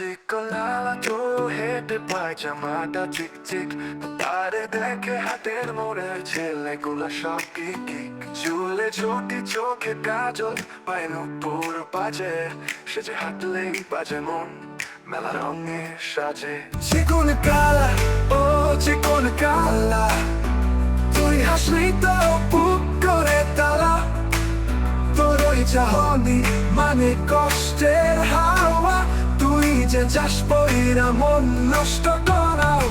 চিকলা তো হেঁটে পায়জামাটা চিক চিক তারে দেখে হাতের মোড়ে ছেলেগুলা সব কিক চুলে ঝুটি চোখে কাজল পায়ের উপর বাজে সে যে হাঁটলেই বাজে মন মেলা রঙে সাজে চিকুন কালা ও চিকুন কালা তুই হাসলি তো বুক করে তালা তোর ওই চাহনি মানে কষ্টের হাওয়া যে যাস বইরা মন নষ্ট করাও।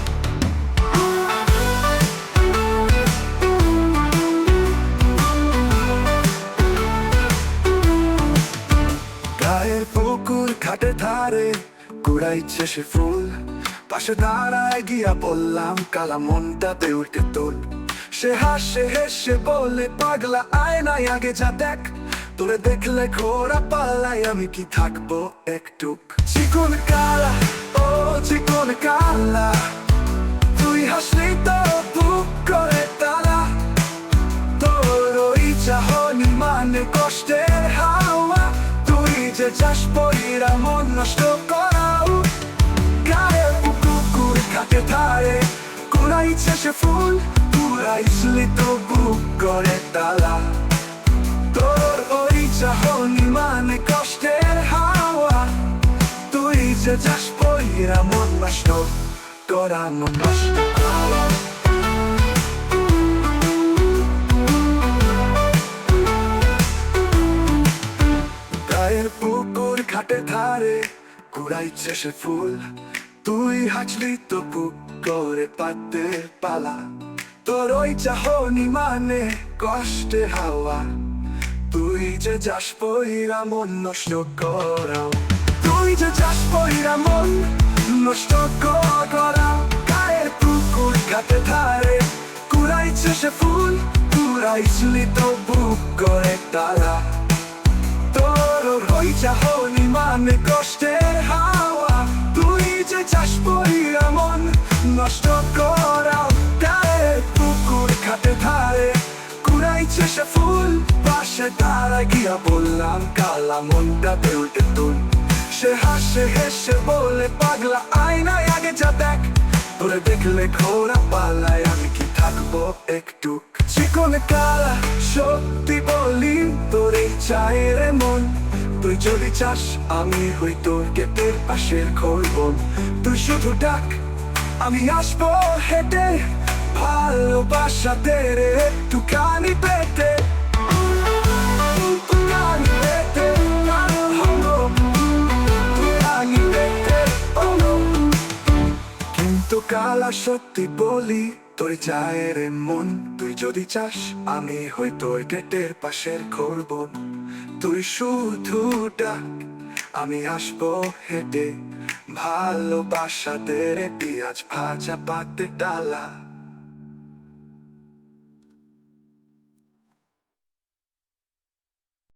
গায়ের পুকুর ঘাটে ধারে কুড়াইছে সে ফুল। পাশে দাঁড়ায় গিয়া বললাম, কালা মনটা বেউটে তোল সে হাসে হেসে বলে, পাগলা আয়নায় আগে যা দেখ। তোরে দেখলে ঘোরা পাল্লাই আমি কি থাকব একটু চিকন কালা, ও চিকন কালা, তুই হাসলি তো বুক করে তারা ওই চাহনি মানে কষ্টের হাওয়া, তুই যে চাস পইরা মন নষ্ট করাও। গায়ে পুকুর কাটে ধারে কুড়াইছে সে ফুল কুড়াইছলি তো বুক করে তালা। মানে কষ্টের হাওয়া। তুই যে চাস পইরা মন নষ্ট করা মন নষ্ট। গায়ের পুকুর ঘাটে ধারে কুড়াইছে সে ফুল। তুই হাঁচলি তো পুক করে পাতে পালা। তোর ওই চাহনি মানে কষ্টে হাওয়া। তুই যে যাস পইরা মন নষ্ট করাও তুই যে যাস পইরা মন নষ্ট করাও গায়ের পুকুর ঘাটে ধারে কুড়াইছে সে ফুল, কুড়াইছলি তো বুক করে তারা। তোর ওই চাহনি মানে কষ্টের হাওয়া। তুই যে চাস পইরা মন নষ্ট করাও গায়ে পুকুর খাটে ধারে কুড়াইছে সে ফুল পাশে তারা গিয়া বললাম, কালা মনটা বেউটে তুল। সে হাসে, হেসে বলে, পাগলা আয়নায় আগে যা দেখ। তোরে দেখলে ঘোরা পালায়, আমি কি থাকব একটু? চিকন কালা, সত্যি বলি, তোর চাই রে মন। তুই যদি চাস, আমি হই তোর গেটের পাশের খোলবন তুই শুধু ডাক, আমি আসব হেঁটে ভালোবাসাতে রে একটু পেতে। কালা সত্যি বলি, তোর চায়ের মন তুই যদি চাস, আমি হই তোর গেটের পাশের করব তুই শুধু ডাক, আমি আসব হেঁটে। ভালোবাসা দে রে পেঁয়াজ ভাজা পাতে ডালা।